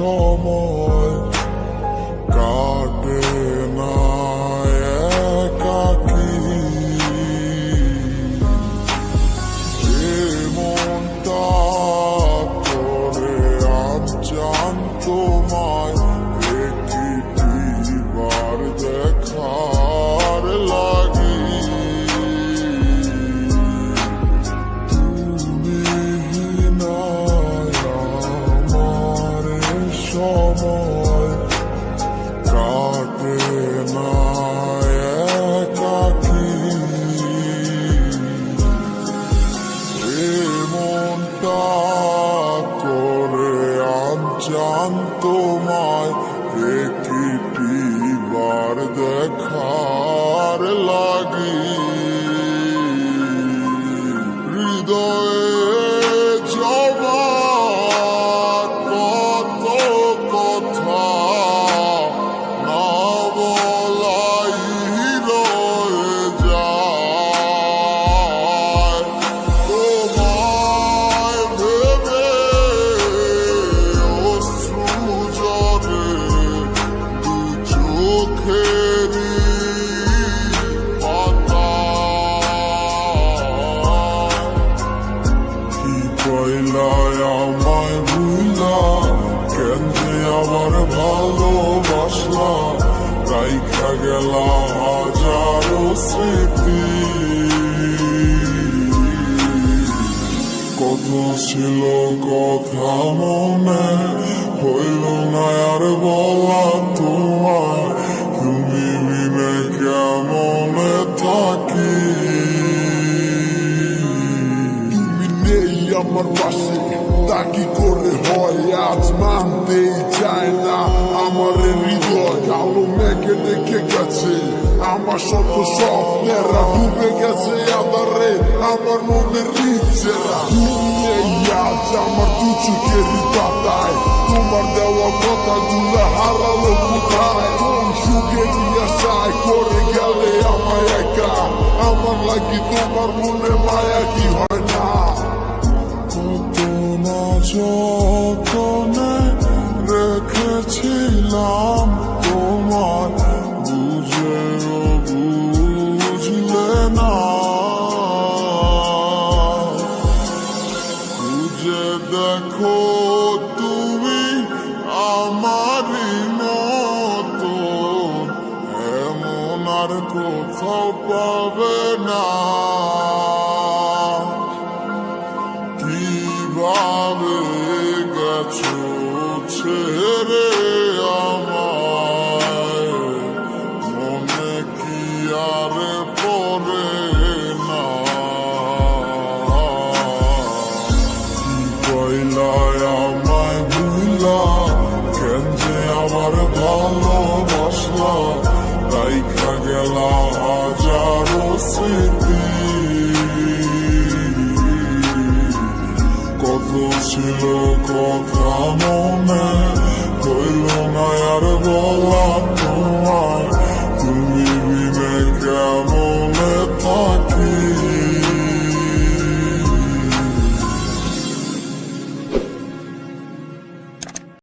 No more. সময় কাটে না একাকি মনটা করে আজান তোমায় একটি বার দেখার লা আমায় ভুলা কেন যে আমার ভালোবাসলা, রাইখা গেলা হাজারো স্মৃতি। কত ছিল কথা মনে, হইল না আর বলা তোমার আমার পাশে। তা কি করে হয়? আজ মানতেই চায় না আমার হৃদয়। কালো মেঘে দেখে গেছে। আমার শত স্বপ্নেরা ডুবে গেছে আধারে। আমার মনের ইচ্ছেরা তুমি আজ আমার দু চোখের পাতায়। তোমার দেওয়া কথা গুলা হারালো কোথায়? কোন সুখে আশায় করে গেলে আমায় একা? আমার লাগি তোমার মনে মায়া কি হয় না? যতনে রেখেছিলাম তোমার বুঝেও বুঝলে না। বুঝে দেখো তুমি আমারই মতো, এমন আর কোথাও পাবে না। কীভাবে গেছো, ছেড়ে আমায়। মনে কি আর পড়ে না? কইলায় আমায় ভুলা? কেন যে আমার ভালোবাসলা? রাইখা গেলা হাজারো স্মৃতি। ছিল